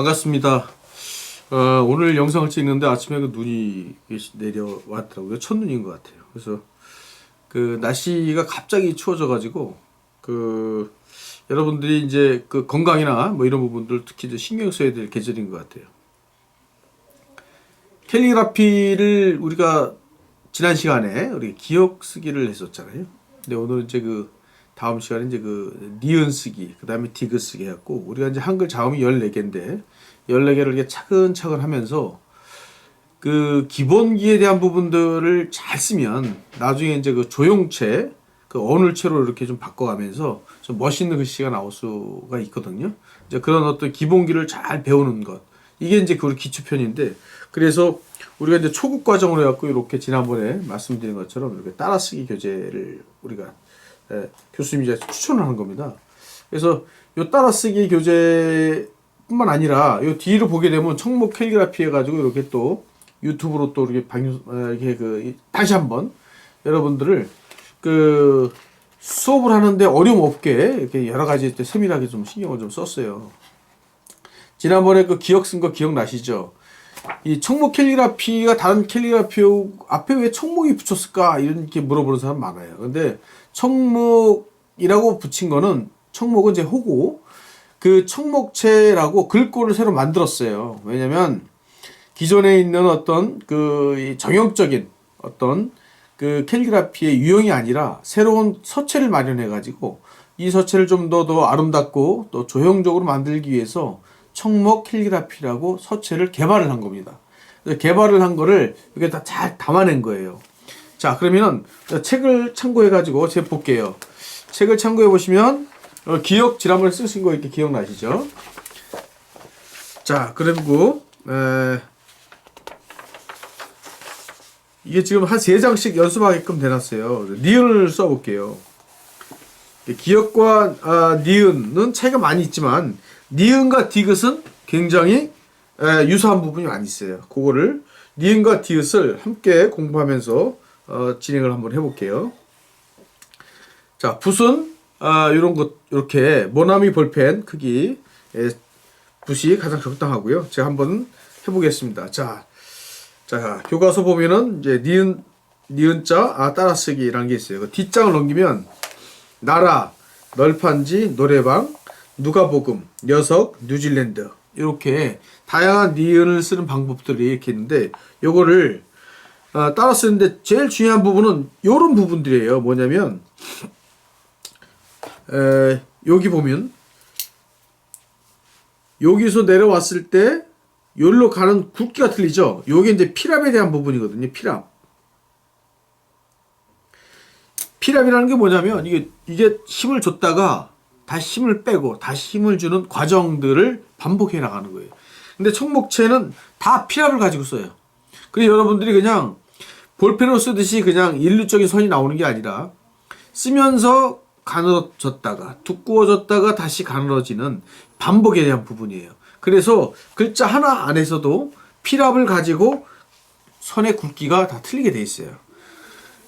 반갑습니다. 어, 오늘 영상을 찍는데 아침에 그 눈이 내려왔더라고요. 첫눈인 것 같아요. 그래서 그 날씨가 갑자기 추워져가지고 그 여러분들이 이제 그 건강이나 뭐 이런 부분들 특히 이제 신경 써야 될 계절인 것 같아요. 캘리그라피를 우리가 지난 시간에 우리 기억 쓰기를 했었잖아요. 근데 오늘 이제 그 다음 시간에 이제 그 니은 쓰기, 그 다음에 디귿 쓰기 해갖고 우리가 이제 한글 자음이 14개인데 14개를 이렇게 차근차근 하면서 그 기본기에 대한 부분들을 잘 쓰면 나중에 이제 그 조용체, 그 어눌체로 이렇게 좀 바꿔가면서 좀 멋있는 글씨가 나올 수가 있거든요. 이제 그런 어떤 기본기를 잘 배우는 것. 이게 이제 그 기초편인데 그래서 우리가 이제 초급 과정으로 해갖고 이렇게 지난번에 말씀드린 것처럼 이렇게 따라쓰기 교재를 우리가 예, 교수님이 이제 추천을 하는 겁니다. 그래서 요 따라쓰기 교재뿐만 아니라 요 뒤로 보게 되면 청목 캘리그라피 해가지고 이렇게 또 유튜브로 또 이렇게 방송 어, 이렇게 그 다시 한번 여러분들을 그 수업을 하는데 어려움 없게 이렇게 여러 가지 또 세밀하게 좀 신경을 좀 썼어요. 지난번에 그 기억 쓴 거 기억나시죠? 이 청목 캘리그라피가 다른 캘리그라피 앞에 왜 청목이 붙였을까 이렇게 물어보는 사람 많아요. 근데 청목이라고 붙인 거는 청목은 이제 호고 그 청목체라고 글꼴을 새로 만들었어요. 왜냐면 기존에 있는 어떤 그 정형적인 어떤 그 캘리그라피의 유형이 아니라 새로운 서체를 마련해 가지고 이 서체를 좀 더 더 아름답고 또 조형적으로 만들기 위해서 청목 캘리그라피라고 서체를 개발을 한 겁니다. 개발을 한 거를 이게 다 잘 담아낸 거예요. 자, 그러면은 책을 참고해 가지고 제가 볼게요. 책을 참고해 보시면 어, 기억 지난번에 쓰신 거 이렇게 기억나시죠? 자, 그리고 에, 이게 지금 한 세 장씩 연습하게끔 돼놨어요. 니은을 써볼게요. 기억과 아, 니은은 차이가 많이 있지만 니은과 디귿은 굉장히 에, 유사한 부분이 많이 있어요. 그거를 니은과 디귿을 함께 공부하면서 어, 진행을 한번 해볼게요. 자, 붓은 아, 이런 것 이렇게 모나미 볼펜 크기 에, 붓이 가장 적당하고요. 제가 한번 해보겠습니다. 자, 자 교과서 보면은 이제 니은 니은자 아 따라쓰기라는 게 있어요. 그 뒷장을 넘기면 나라, 널판지, 노래방, 누가복음, 녀석, 뉴질랜드 이렇게 다양한 니은을 쓰는 방법들이 이렇게 있는데 요거를 어, 따라 쓰는데 제일 중요한 부분은 요런 부분들이에요. 뭐냐면 에, 여기 보면 여기서 내려왔을 때 여기로 가는 굵기가 틀리죠. 요게 이제 피랍에 대한 부분이거든요. 피랍. 피랍이라는 게 뭐냐면 이게 이게 힘을 줬다가 다시 힘을 빼고 다시 힘을 주는 과정들을 반복해 나가는 거예요. 근데 청목체는 다 피랍을 가지고 써요. 그래서 여러분들이 그냥 볼펜으로 쓰듯이 그냥 일률적인 선이 나오는 게 아니라 쓰면서 가늘어졌다가 두꺼워졌다가 다시 가늘어지는 반복에 대한 부분이에요. 그래서 글자 하나 안에서도 피랍을 가지고 선의 굵기가 다 틀리게 돼 있어요.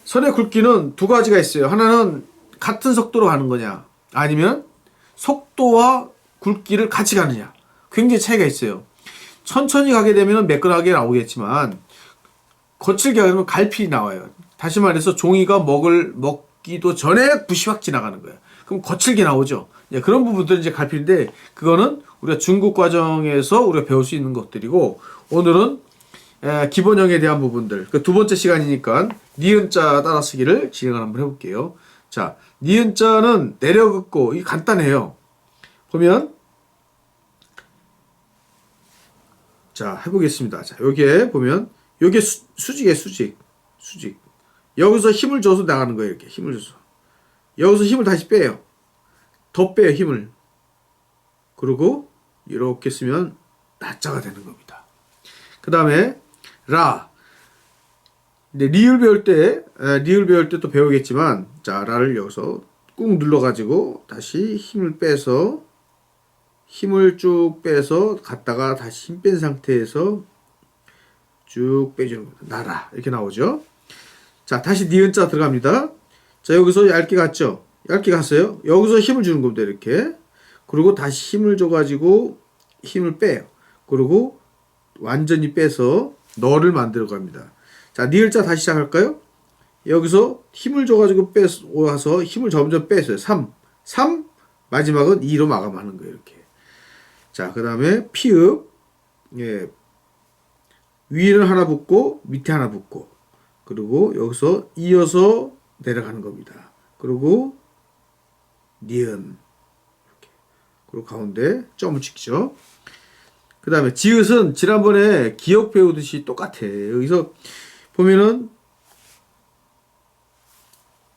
선의 굵기는 두 가지가 있어요. 하나는 같은 속도로 가는 거냐, 아니면 속도와 굵기를 같이 가느냐. 굉장히 차이가 있어요. 천천히 가게 되면 매끈하게 나오겠지만 거칠게 하면 갈필이 나와요. 다시 말해서 종이가 먹을 먹기도 전에 붓이 확 지나가는 거예요. 그럼 거칠게 나오죠. 예, 그런 부분들은 이제 갈필인데 그거는 우리가 중국 과정에서 우리가 배울 수 있는 것들이고 오늘은 에, 기본형에 대한 부분들 그 두 번째 시간이니까 니은자 따라쓰기를 진행을 한번 해볼게요. 자, 니은자는 내려 긋고 이 간단해요. 보면 자 해보겠습니다. 자 여기에 보면 여기에 수, 수직에 수직 수직 여기서 힘을 줘서 나가는 거예요. 이렇게 힘을 줘서 여기서 힘을 다시 빼요. 더 빼요 힘을. 그리고 이렇게 쓰면 나자가 되는 겁니다. 그 다음에 라. 리을 배울 때 에, 리을 배울 때 또 배우겠지만 자 라를 여기서 꾹 눌러가지고 다시 힘을 빼서 힘을 쭉 빼서 갔다가 다시 힘 뺀 상태에서 쭉 빼주는 겁니다. 나라 이렇게 나오죠. 자 다시 니은자 들어갑니다. 자 여기서 얇게 갔죠. 얇게 갔어요. 여기서 힘을 주는 겁니다. 이렇게. 그리고 다시 힘을 줘가지고 힘을 빼요. 그리고 완전히 빼서 너를 만들어 갑니다. 자, 니을자 다시 시작할까요? 여기서 힘을 줘가지고 빼와서 힘을 점점 뺐어요. 3. 3. 마지막은 2로 마감하는 거예요. 이렇게. 자, 그 다음에 피읍. 예. 위에는 하나 붙고 밑에 하나 붙고 그리고 여기서 이어서 내려가는 겁니다. 그리고 니은. 그리고 가운데 점을 찍죠. 그 다음에 지읒은 지난번에 기억 배우듯이 똑같아. 여기서 보면은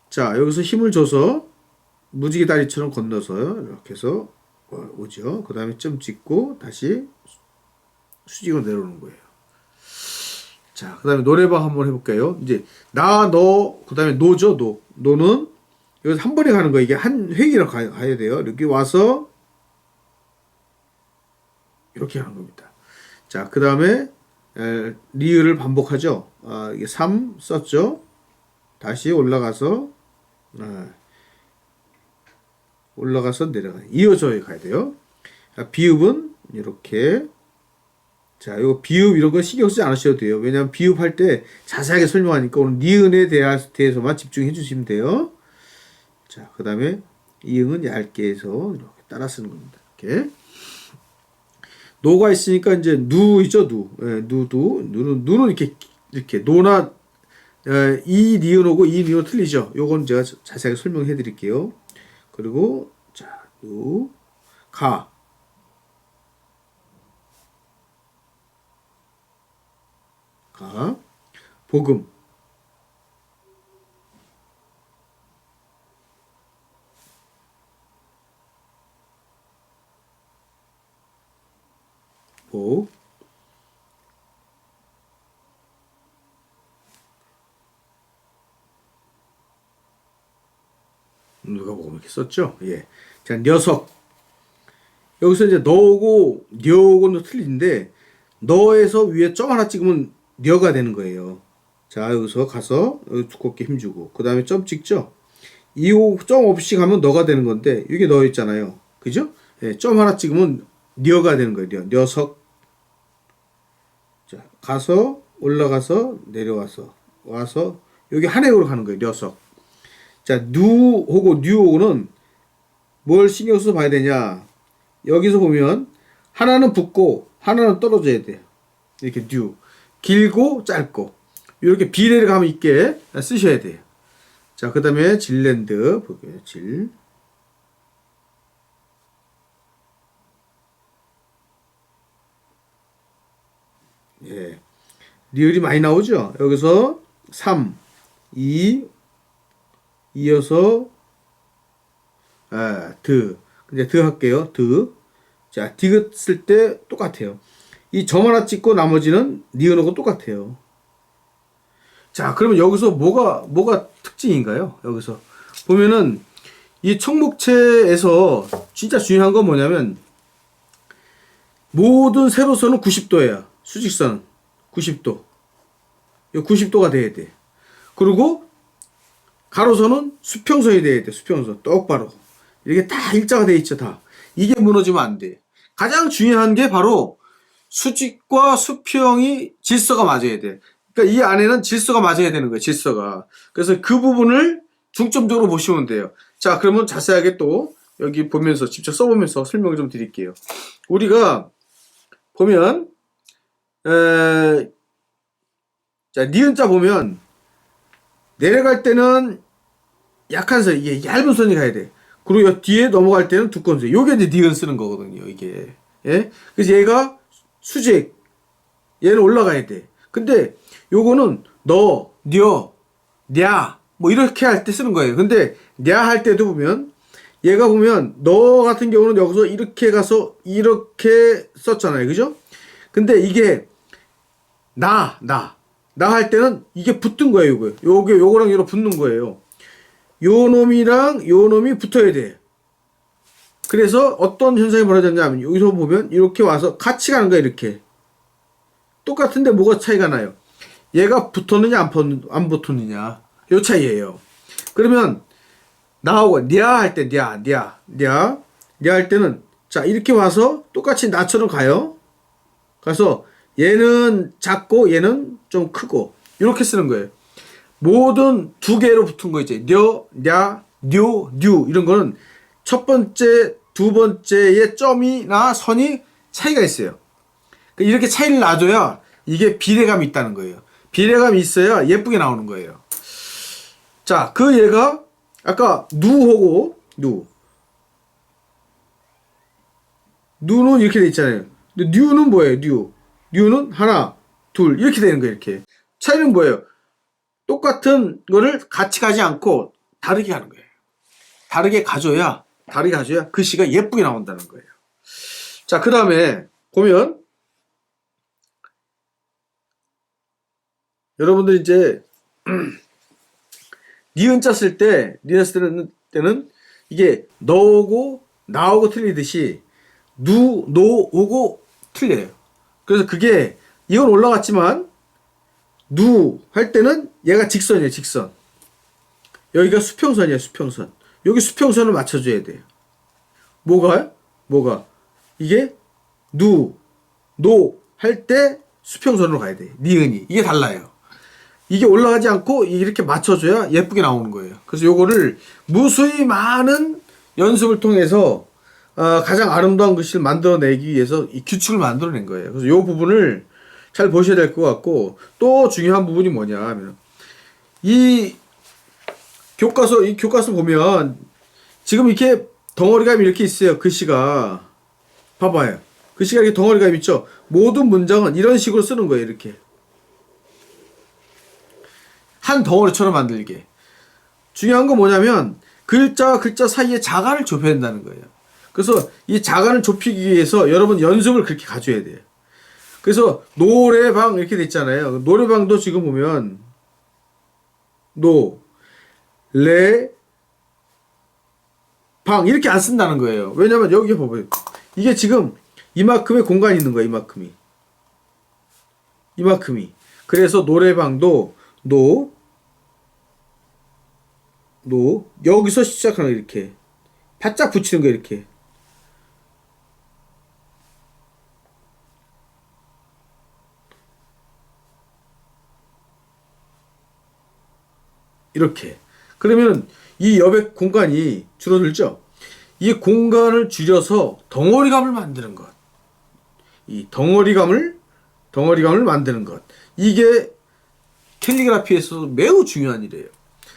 자 여기서 힘을 줘서 무지개 다리처럼 건너서 이렇게 해서 오죠. 그 다음에 점 찍고 다시 수직으로 내려오는 거예요. 자, 그 다음에 노래방 한번 해볼게요. 이제, 나, 너, 그 다음에 노죠, 노. 노는, 여기서 한 번에 가는 거예요. 이게 한 획이라 가, 가야 돼요. 이렇게 와서, 이렇게 하는 겁니다. 자, 그 다음에, 리을을 반복하죠. 아, 이게 3 썼죠. 다시 올라가서, 아, 올라가서 내려가. 이어져야 가야 돼요. 아, 비읍은, 이렇게, 자, 이거 비읍 이런 거 신경 쓰지 않으셔도 돼요. 왜냐하면 비읍할 때 자세하게 설명하니까 오늘 니은에 대해서만 집중해 주시면 돼요. 자, 그 다음에 이응은 얇게 해서 이렇게 따라 쓰는 겁니다. 이렇게. 노가 있으니까 이제 누이죠, 누. 예, 누도. 누는, 누는 이렇게, 이렇게. 노나, 예, 이 니은하고 이 니은 틀리죠. 요건 제가 자세하게 설명해 드릴게요. 그리고, 자, 누, 가. 가, 복음. 복. 누가 보면 이렇게 썼죠? 예. 자, 녀석. 여기서 이제 너고, 녀고는 틀린데, 너에서 위에 점 하나 찍으면 녀가 되는 거예요. 자, 여기서 가서 여기 두껍게 힘주고 그 다음에 점 찍죠. 이점 없이 가면 너가 되는 건데 이게 너 있잖아요. 그죠? 예, 점 하나 찍으면 녀가 되는 거예요. 녀, 녀석. 자, 가서 올라가서 내려와서 와서 여기 한 획으로 가는 거예요. 녀석. 자, 누하고 뉴하고는 뭘 신경 써서 봐야 되냐? 여기서 보면 하나는 붙고 하나는 떨어져야 돼요. 이렇게 뉴. 길고 짧고 이렇게 비례감 있게 쓰셔야 돼요. 자, 그 다음에 질랜드 볼게요. 질. 예. 리을이 많이 나오죠? 여기서 3, 2, 이어서, 아, 드. 이제 드 할게요. 드. 자, 디귿 쓸 때 똑같아요. 이 점 하나 찍고 나머지는 니은하고 똑같아요. 자, 그러면 여기서 뭐가, 뭐가 특징인가요? 여기서. 보면은, 이 청목체에서 진짜 중요한 건 뭐냐면, 모든 세로선은 90도예요. 수직선. 90도. 이 90도가 돼야 돼. 그리고, 가로선은 수평선이 돼야 돼. 수평선. 똑바로. 이게 다 일자가 돼 있죠, 다. 이게 무너지면 안 돼. 가장 중요한 게 바로 수직과 수평이 질서가 맞아야 돼. 그러니까 이 안에는 질서가 맞아야 되는 거예요. 질서가. 그래서 그 부분을 중점적으로 보시면 돼요. 자, 그러면 자세하게 또 여기 보면서 직접 써보면서 설명을 좀 드릴게요. 우리가 보면 에, 자 니은자 보면 내려갈 때는 약한 선 이게 얇은 선이 가야 돼. 그리고 뒤에 넘어갈 때는 두꺼운 선. 요게 이제 니은 쓰는 거거든요. 이게 예. 그래서 얘가 수직 얘는 올라가야 돼. 근데 요거는 너, 녀, 냐, 뭐 이렇게 할 때 쓰는 거예요. 근데 냐 할 때도 보면 얘가 보면 너 같은 경우는 여기서 이렇게 가서 이렇게 썼잖아요. 그죠? 근데 이게 나, 나, 나 할 때는 이게 붙은 거예요. 요거. 요게 요거랑 요거 붙는 거예요. 요 놈이랑 요 놈이 붙어야 돼. 그래서 어떤 현상이 벌어졌냐면 여기서 보면 이렇게 와서 같이 가는 거야 이렇게. 똑같은데 뭐가 차이가 나요? 얘가 붙었느냐 안, 붙, 안 붙었느냐 요 차이예요. 그러면 나하고 냐할때 냐, 냐, 냐, 냐할 때는 자 이렇게 와서 똑같이 나처럼 가요. 그래서 얘는 작고 얘는 좀 크고 이렇게 쓰는 거예요. 모든 두 개로 붙은 거 있지. 려, 냐, 뇨, 뉴 이런 거는 첫 번째, 두 번째의 점이나 선이 차이가 있어요. 그 이렇게 차이를 놔줘야 이게 비례감이 있다는 거예요. 비례감이 있어야 예쁘게 나오는 거예요. 자, 그 얘가 아까 누하고 누. 누는 이렇게 돼 있잖아요. 근데 뉴는 뭐예요? 뉴. 뉴는 하나, 둘 이렇게 되는 거예요. 이렇게. 차이는 뭐예요? 똑같은 거를 같이 가지 않고 다르게 가는 거예요. 다르게 가져야 다르게 가져야 글씨가 예쁘게 나온다는 거예요. 자, 그 다음에 보면 여러분들 이제 니은자 쓸 때, 니은 쓸 때는 이게 너오고 나오고 틀리듯이 누, 노, 오고 틀려요. 그래서 그게 이건 올라갔지만 누 할 때는 얘가 직선이에요, 직선. 여기가 수평선이에요, 수평선. 여기 수평선을 맞춰줘야 돼요. 뭐가요? 뭐가? 이게 누, 노 할 때 수평선으로 가야 돼. 니은이. 이게 달라요. 이게 올라가지 않고 이렇게 맞춰줘야 예쁘게 나오는 거예요. 그래서 요거를 무수히 많은 연습을 통해서 어, 가장 아름다운 글씨를 만들어내기 위해서 이 규칙을 만들어낸 거예요. 그래서 요 부분을 잘 보셔야 될 것 같고 또 중요한 부분이 뭐냐 하면 이 교과서 이 교과서 보면 지금 이렇게 덩어리감이 이렇게 있어요. 글씨가 봐봐요. 글씨가 이렇게 덩어리감 있죠. 모든 문장은 이런 식으로 쓰는 거예요. 이렇게 한 덩어리처럼 만들게. 중요한 건 뭐냐면 글자와 글자 사이에 자간을 좁혀야 된다는 거예요. 그래서 이 자간을 좁히기 위해서 여러분 연습을 그렇게 가져야 돼요. 그래서 노래방 이렇게 돼 있잖아요. 노래방도 지금 보면 노, 레, 방 이렇게 안 쓴다는 거예요. 왜냐면 여기 봐봐요. 이게 지금 이만큼의 공간이 있는 거예요. 이만큼이. 이만큼이. 그래서 노래방도 노, 노 여기서 시작하는 거 이렇게 바짝 붙이는 거 이렇게 이렇게 그러면 이 여백 공간이 줄어들죠 이 공간을 줄여서 덩어리감을 만드는 것 이 덩어리감을 덩어리감을 만드는 것 이게 캘리그라피에서도 매우 중요한 일이에요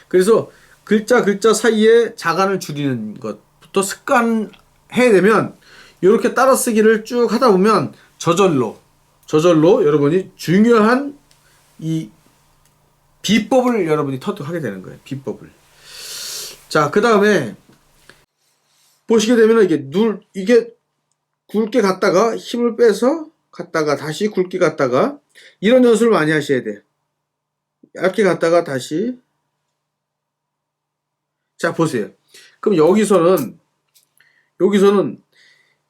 그래서 글자 글자 사이에 자간을 줄이는 것부터 습관해야 되면 이렇게 따라 쓰기를 쭉 하다 보면 저절로 저절로 여러분이 중요한 이 비법을 여러분이 터득하게 되는 거예요. 비법을. 자, 그 다음에 보시게 되면 이게 눌 이게 굵게 갔다가 힘을 빼서 갔다가 다시 굵게 갔다가 이런 연습을 많이 하셔야 돼요. 얇게 갔다가 다시 자, 보세요. 그럼 여기서는, 여기서는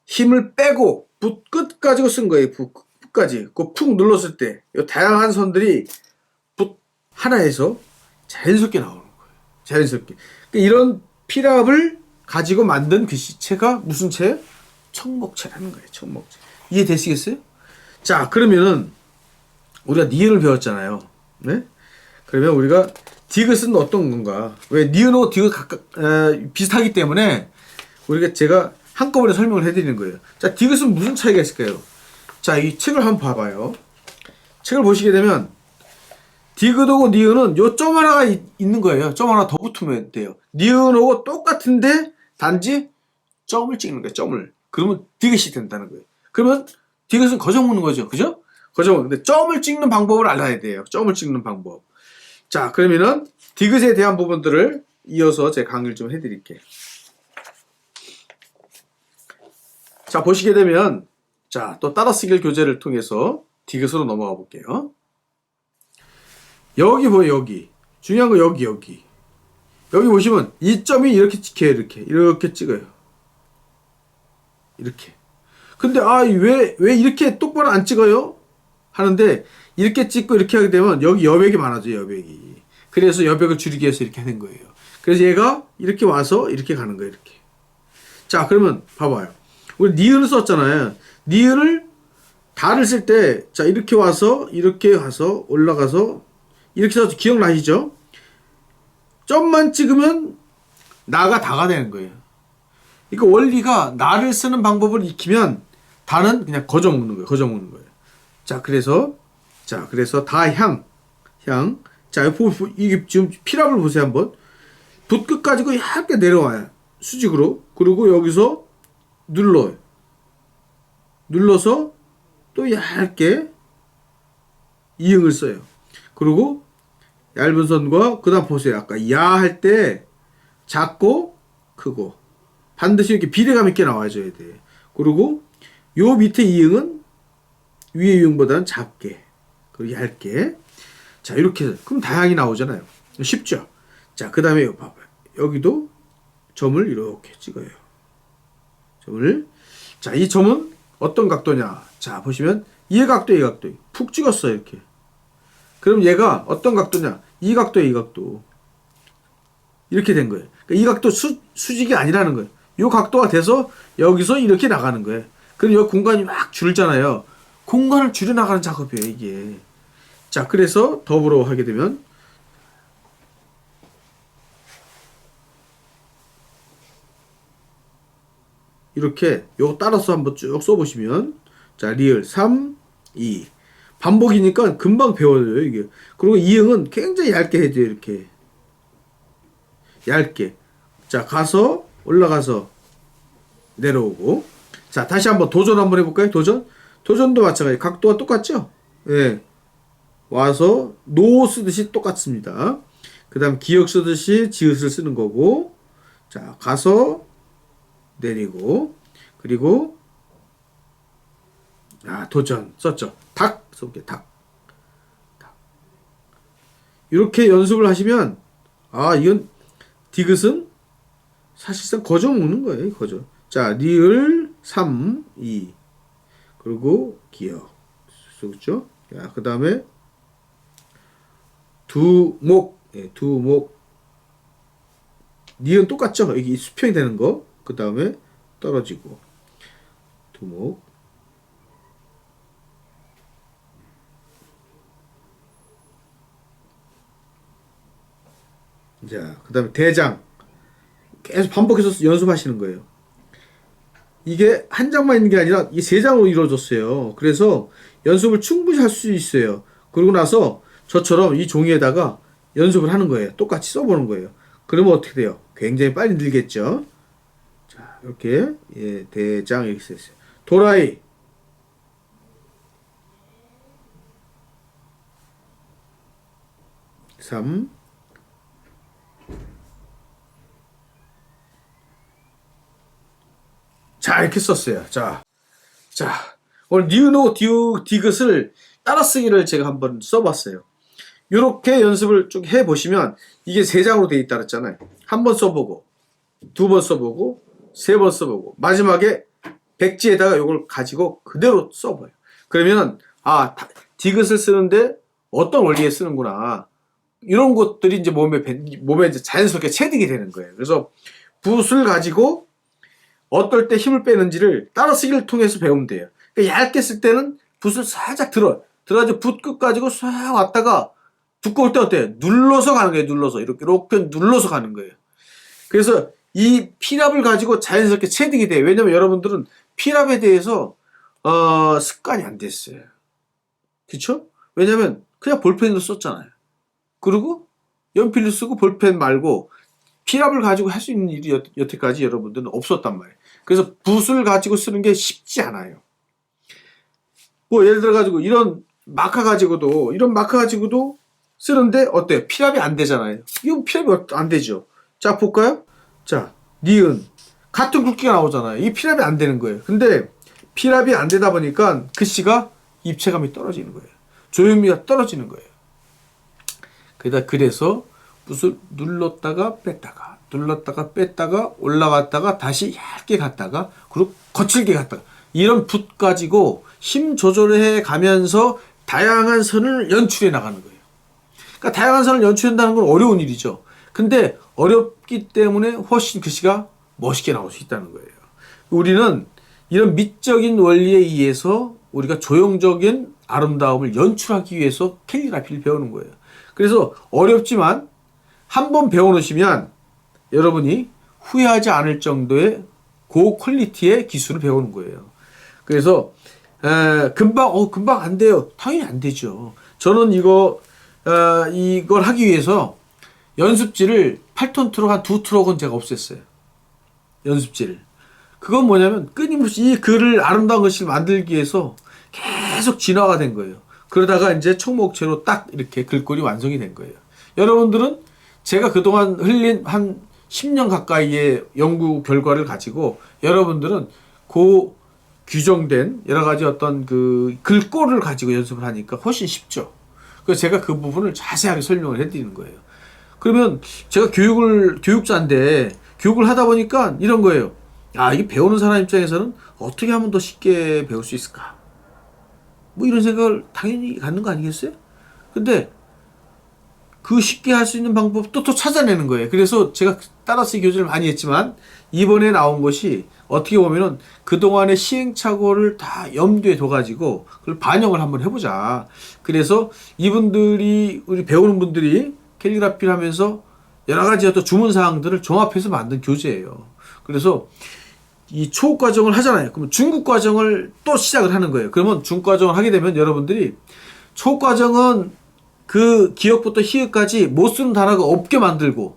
힘을 빼고, 붓 끝까지 쓴 거예요. 붓 끝까지. 그 푹 눌렀을 때, 이 다양한 선들이 붓 하나에서 자연스럽게 나오는 거예요. 자연스럽게. 그러니까 이런 피랍을 가지고 만든 글씨체가 무슨 채? 청목체라는 거예요. 청목체. 이해되시겠어요? 자, 그러면은, 우리가 니은을 배웠잖아요. 네? 그러면 우리가 디귿은 어떤 건가? 왜 니은하고 디귿 각각 에, 비슷하기 때문에 우리가 제가 한꺼번에 설명을 해드리는 거예요. 자, 디귿은 무슨 차이가 있을까요? 자, 이 책을 한번 봐봐요. 책을 보시게 되면 디귿하고 니은은 요 점 하나가 이- 있는 거예요. 점 하나 더 붙으면 돼요. 니은하고 똑같은데 단지 점을 찍는 거예요. 점을. 그러면 디귿이 된다는 거예요. 그러면 디귿은 거정 묻는 거죠. 그죠? 거정. 근데 점을 찍는 방법을 알아야 돼요. 점을 찍는 방법. 자, 그러면은 디귿에 대한 부분들을 이어서 제 강의를 좀 해드릴게요. 자, 보시게 되면 자, 또 따라쓰기 교재를 통해서 디귿으로 넘어가 볼게요. 여기 보여 여기. 중요한 거 여기 여기. 여기 보시면 이 점이 이렇게 찍혀요. 이렇게. 이렇게 찍어요. 이렇게. 근데 아, 왜왜 이렇게 똑바로 안 찍어요? 하는데 이렇게 찍고 이렇게 하게 되면 여기 여백이 많아져요, 여백이. 그래서 여백을 줄이기 위해서 이렇게 하는 거예요. 그래서 얘가 이렇게 와서 이렇게 가는 거예요, 이렇게. 자, 그러면 봐봐요. 우리 니은을 썼잖아요. 니은을 다를 쓸 때, 자, 이렇게 와서, 이렇게 가서, 올라가서, 이렇게 써서 기억나시죠? 점만 찍으면 나가 다가 되는 거예요. 이거 원리가 나를 쓰는 방법을 익히면 다는 그냥 거저 먹는 거예요. 거저 먹는 거예요. 자, 그래서, 자, 그래서 다 향, 향. 자, 보, 보- 이게 지금 피랍을 보세요, 한번. 붓 끝까지고 얇게 내려와요. 수직으로. 그리고 여기서 눌러요. 눌러서 또 얇게 이응을 써요. 그리고 얇은 선과 그 다음 보세요. 아까 야 할 때 작고 크고 반드시 이렇게 비례감 있게 나와줘야 돼. 그리고 요 밑에 이응은 위에 이응보다는 작게 그리고 얇게 자 이렇게 그럼 다양히 나오잖아요. 쉽죠? 자 그 다음에 요 봐봐요. 여기도 점을 이렇게 찍어요. 점을 자 이 점은 어떤 각도냐? 자 보시면 이 각도 이 각도 푹 찍었어요 이렇게. 그럼 얘가 어떤 각도냐? 이 각도 이 각도 이렇게 된 거예요. 그러니까 이 각도 수, 수직이 아니라는 거예요. 이 각도가 돼서 여기서 이렇게 나가는 거예요. 그럼 여기 공간이 막 줄잖아요. 공간을 줄여 나가는 작업이에요 이게. 자 그래서 더불어 하게 되면 이렇게 요거 따라서 한번 쭉 써보시면 자 리을 3, 2 반복이니까 금방 배워져요 이게. 그리고 이응은 굉장히 얇게 해줘요 이렇게. 얇게. 자 가서 올라가서 내려오고. 자 다시 한번 도전 한번 해볼까요? 도전? 도전도 마찬가지. 각도가 똑같죠? 예. 와서 노 쓰듯이 똑같습니다. 그 다음 기억 쓰듯이 지읒을 쓰는 거고. 자 가서 내리고. 그리고 아 도전. 썼죠 닭 써볼게요 닭, 닭. 이렇게 연습을 하시면 아 이건 디귿은 사실상 거저 먹는 거예요 거저. 자 리을 3 2 그리고 기억 쓰죠 그 다음에 두목. 예, 두목. 니은 똑같죠? 여기 수평이 되는 거. 그 다음에 떨어지고. 두목 자, 그 다음에 대장. 계속 반복해서 연습하시는 거예요. 이게 한 장만 있는 게 아니라 이 세 장으로 이루어졌어요. 그래서 연습을 충분히 할 수 있어요. 그러고 나서 저처럼 이 종이에다가 연습을 하는 거예요. 똑같이 써보는 거예요. 그러면 어떻게 돼요? 굉장히 빨리 늘겠죠? 자, 이렇게, 예, 대장 이렇게 썼어요. 도라이. 삼 자, 이렇게 썼어요. 자, 자, 오늘 니은호 디우 디귿을 따라쓰기를 제가 한번 써봤어요. 이렇게 연습을 쭉 해보시면 이게 세 장으로 돼 있다 그랬잖아요. 한 번 써보고, 두 번 써보고, 세 번 써보고, 마지막에 백지에다가 이걸 가지고 그대로 써봐요. 그러면, 아, 다- 디귿을 쓰는데 어떤 원리에 쓰는구나. 이런 것들이 이제 몸에, 배- 몸에 이제 자연스럽게 체득이 되는 거예요. 그래서 붓을 가지고 어떨 때 힘을 빼는지를 따라 쓰기를 통해서 배우면 돼요. 그러니까 얇게 쓸 때는 붓을 살짝 들어. 들어가지고 붓 끝 가지고 싹 왔다가 두꺼울 때 어때? 눌러서 가는 거예요. 눌러서. 이렇게, 이렇게 눌러서 가는 거예요. 그래서 이 피랍을 가지고 자연스럽게 체득이 돼요. 왜냐면 여러분들은 피랍에 대해서, 어, 습관이 안 됐어요. 그쵸? 왜냐면 그냥 볼펜으로 썼잖아요. 그리고 연필로 쓰고 볼펜 말고 피랍을 가지고 할 수 있는 일이 여, 여태까지 여러분들은 없었단 말이에요. 그래서 붓을 가지고 쓰는 게 쉽지 않아요. 뭐 예를 들어 가지고 이런 마카 가지고도 이런 마카 가지고도 쓰는데 어때요? 피랍이 안 되잖아요. 이건 피랍이 어- 안 되죠. 자 볼까요? 자 니은 같은 굵기가 나오잖아요. 이 피랍이 안 되는 거예요. 근데 피랍이 안 되다 보니까 글씨가 입체감이 떨어지는 거예요. 조형미가 떨어지는 거예요. 그다 그래서 붓을 눌렀다가 뺐다가 눌렀다가 뺐다가 올라갔다가 다시 얇게 갔다가 그리고 거칠게 갔다가 이런 붓 가지고 힘 조절해 가면서 다양한 선을 연출해 나가는 거예요. 그러니까 다양한 선을 연출한다는 건 어려운 일이죠. 근데 어렵기 때문에 훨씬 글씨가 멋있게 나올 수 있다는 거예요. 우리는 이런 미적인 원리에 의해서 우리가 조형적인 아름다움을 연출하기 위해서 캘리그라피를 배우는 거예요. 그래서 어렵지만 한 번 배워놓으시면 여러분이 후회하지 않을 정도의 고 퀄리티의 기술을 배우는 거예요. 그래서 에, 금방 어 금방 안 돼요. 당연히 안 되죠. 저는 이거 어, 이걸 하기 위해서 연습지를 8톤 트럭 한 두 트럭은 제가 없앴어요. 연습지를. 그건 뭐냐면 끊임없이 이 글을 아름다운 글씨를 만들기 위해서 계속 진화가 된 거예요. 그러다가 이제 총목체로 딱 이렇게 글꼴이 완성이 된 거예요. 여러분들은 제가 그동안 흘린 한 10년 가까이의 연구 결과를 가지고 여러분들은 그 규정된 여러 가지 어떤 그 글꼴을 가지고 연습을 하니까 훨씬 쉽죠. 그래서 제가 그 부분을 자세하게 설명을 해드리는 거예요. 그러면 제가 교육을 교육자인데 교육을 하다 보니까 이런 거예요. 아 이게 배우는 사람 입장에서는 어떻게 하면 더 쉽게 배울 수 있을까? 뭐 이런 생각을 당연히 갖는 거 아니겠어요? 근데 그 쉽게 할 수 있는 방법도 또 찾아내는 거예요. 그래서 제가 따라쓰기 교재를 많이 했지만 이번에 나온 것이 어떻게 보면은 그동안의 시행착오를 다 염두에 둬가지고 그걸 반영을 한번 해보자. 그래서 이분들이, 우리 배우는 분들이 캘리그라피를 하면서 여러 가지 어떤 주문 사항들을 종합해서 만든 교재예요. 그래서 이 초급 과정을 하잖아요. 그러면 중급 과정을 또 시작을 하는 거예요. 그러면 중급 과정을 하게 되면 여러분들이 초급 과정은 그 기억부터 희읍까지 못 쓰는 단어가 없게 만들고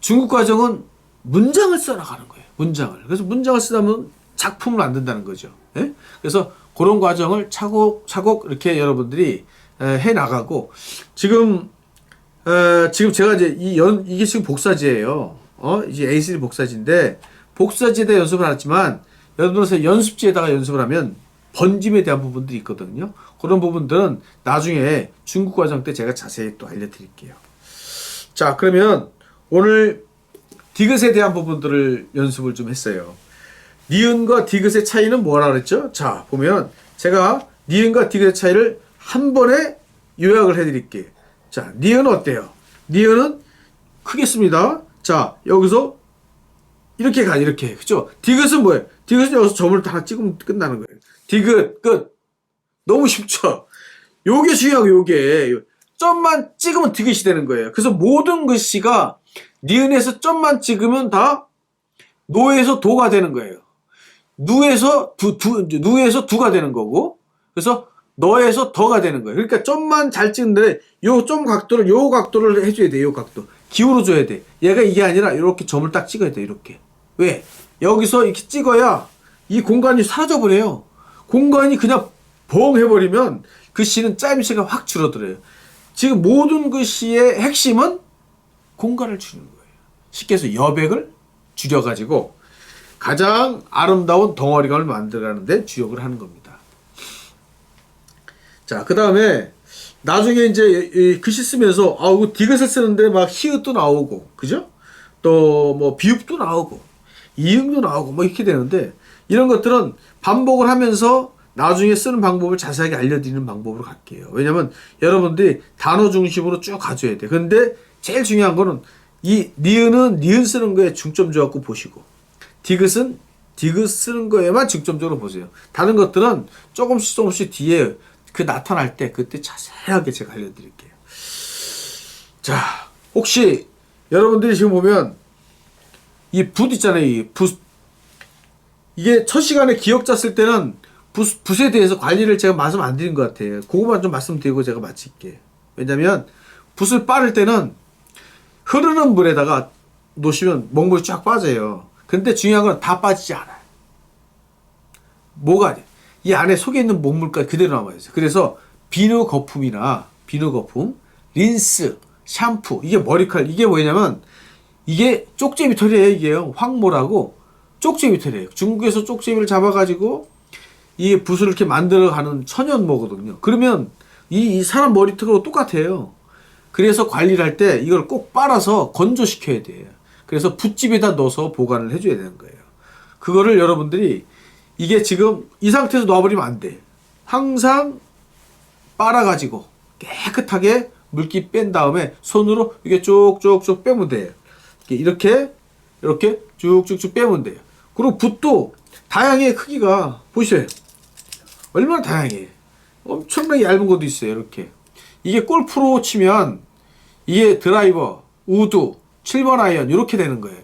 중급 과정은 문장을 써나가는 거예요. 문장을. 그래서 문장을 쓰다 보면 작품을 만든다는 거죠. 예? 그래서 그런 과정을 차곡차곡 이렇게 여러분들이 에, 해 나가고 지금 에, 지금 제가 이제 이 연 이게 지금 복사지예요. 어 이제 A3 복사지인데 복사지에다 연습을 하지만 여러분들 연습지에다가 연습을 하면 번짐에 대한 부분들이 있거든요. 그런 부분들은 나중에 중국 과정 때 제가 자세히 또 알려드릴게요. 자, 그러면 오늘 디귿에 대한 부분들을 연습을 좀 했어요. 니은과 디귿의 차이는 뭐라 그랬죠? 자, 보면 제가 니은과 디귿의 차이를 한 번에 요약을 해드릴게요. 자, 니은 어때요? 니은은 크게 씁니다. 자, 여기서 이렇게 가, 이렇게. 그죠? 디귿은 뭐예요? 디귿은 여기서 점을 다 찍으면 끝나는 거예요. 디귿, 끝. 너무 쉽죠? 요게 중요하고, 요게. 점만 찍으면 디귿이 되는 거예요. 그래서 모든 글씨가 니은에서 점만 찍으면 다 노에서 도가 되는 거예요. 누에서 두, 두, 누에서 두가 되는 거고, 그래서 너에서 더가 되는 거예요. 그러니까 점만 잘 찍는데, 요 점 각도를, 요 각도를 해줘야 돼, 요 각도. 기울어 줘야 돼. 얘가 이게 아니라, 이렇게 점을 딱 찍어야 돼, 이렇게. 왜? 여기서 이렇게 찍어야 이 공간이 사라져 버려요. 공간이 그냥 벙 해버리면 글씨는 짜임새가 확 줄어들어요. 지금 모든 글씨의 핵심은 공간을 줄이는 거예요. 쉽게 해서 여백을 줄여가지고 가장 아름다운 덩어리감을 만들어가는데 주역을 하는 겁니다. 자, 그 다음에 나중에 이제 이 글씨 쓰면서 아우 디귿을 쓰는데 막 히읗도 나오고 그죠? 또 뭐 비읍도 나오고 이응도 나오고 뭐 이렇게 되는데 이런 것들은 반복을 하면서 나중에 쓰는 방법을 자세하게 알려드리는 방법으로 갈게요. 왜냐면 여러분들이 단어 중심으로 쭉 가져야 돼. 근데 제일 중요한 거는 이 니은은 니은 쓰는 거에 중점 줘갖고 보시고 디귿은 디귿 쓰는 거에만 중점적으로 보세요. 다른 것들은 조금씩 조금씩 뒤에 그 나타날 때 그때 자세하게 제가 알려드릴게요. 자, 혹시 여러분들이 지금 보면 이 붓 있잖아요. 이 붓. 이게 첫 시간에 기억자 쓸 때는 붓, 붓에 대해서 관리를 제가 말씀 안 드린 것 같아요. 그거만 좀 말씀드리고 제가 마칠게요. 왜냐면 붓을 빠를 때는 흐르는 물에다가 놓으시면 먹물이 쫙 빠져요. 근데 중요한 건 다 빠지지 않아요. 뭐가 이 안에 속에 있는 먹물까지 그대로 남아있어요. 그래서 비누 거품이나 비누 거품, 린스, 샴푸 이게 머리칼 이게 뭐냐면 이게 쪽제비 털이에요. 이게요. 황모라고 쪽제비 털이에요. 중국에서 쪽제비를 잡아가지고 이 붓을 이렇게 만들어가는 천연모거든요. 그러면 이, 이 사람 머리털하고 똑같아요. 그래서 관리를 할 때 이걸 꼭 빨아서 건조시켜야 돼요. 그래서 붓집에다 넣어서 보관을 해줘야 되는 거예요. 그거를 여러분들이 이게 지금 이 상태에서 놔버리면 안 돼. 항상 빨아가지고 깨끗하게 물기 뺀 다음에 손으로 이게 쭉쭉쭉 빼면 돼요. 이렇게 이렇게 쭉쭉쭉 빼면 돼요. 그리고 붓도 다양해 크기가 보세요. 얼마나 다양해. 엄청나게 얇은 것도 있어요. 이렇게. 이게 골프로 치면 이게 드라이버, 우드, 7번 아이언 이렇게 되는 거예요.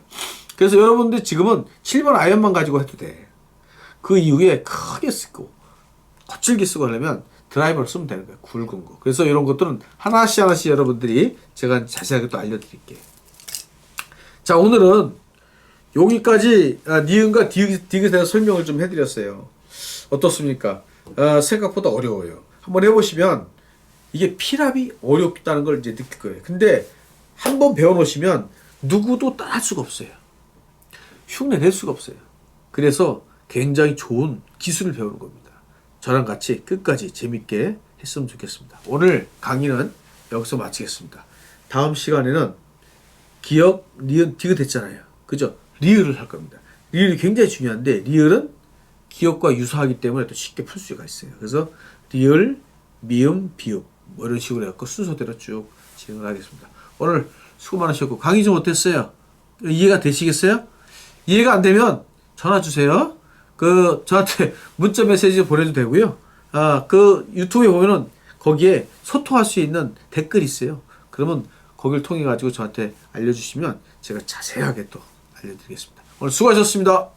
그래서 여러분들 지금은 7번 아이언만 가지고 해도 돼. 그 이후에 크게 쓰고 거칠게 쓰고 하려면 드라이버를 쓰면 되는 거예요. 굵은 거. 그래서 이런 것들은 하나씩 하나씩 여러분들이 제가 자세하게 또 알려드릴게요. 자 오늘은 여기까지 아, 니은과 디귿, 디귿에 대해서 설명을 좀 해드렸어요. 어떻습니까? 아, 생각보다 어려워요. 한번 해보시면 이게 피랍이 어렵다는 걸 이제 느낄 거예요. 근데 한번 배워놓으시면 누구도 따라할 수가 없어요. 흉내 낼 수가 없어요. 그래서 굉장히 좋은 기술을 배우는 겁니다. 저랑 같이 끝까지 재밌게 했으면 좋겠습니다. 오늘 강의는 여기서 마치겠습니다. 다음 시간에는 기억, 리을, 디귿 했잖아요. 그죠? 리을을 할 겁니다. 리을이 굉장히 중요한데, 리을은 기억과 유사하기 때문에 또 쉽게 풀 수가 있어요. 그래서 리을, 미음, 비읍, 뭐 이런 식으로 해갖고 순서대로 쭉 진행을 하겠습니다. 오늘 수고 많으셨고, 강의 좀 어땠어요? 이해가 되시겠어요? 이해가 안 되면 전화 주세요. 그, 저한테 문자 메시지 보내도 되고요. 아, 그 유튜브에 보면은 거기에 소통할 수 있는 댓글이 있어요. 그러면 거기를 통해 가지고 저한테 알려 주시면 제가 자세하게 또 알려 드리겠습니다. 오늘 수고하셨습니다.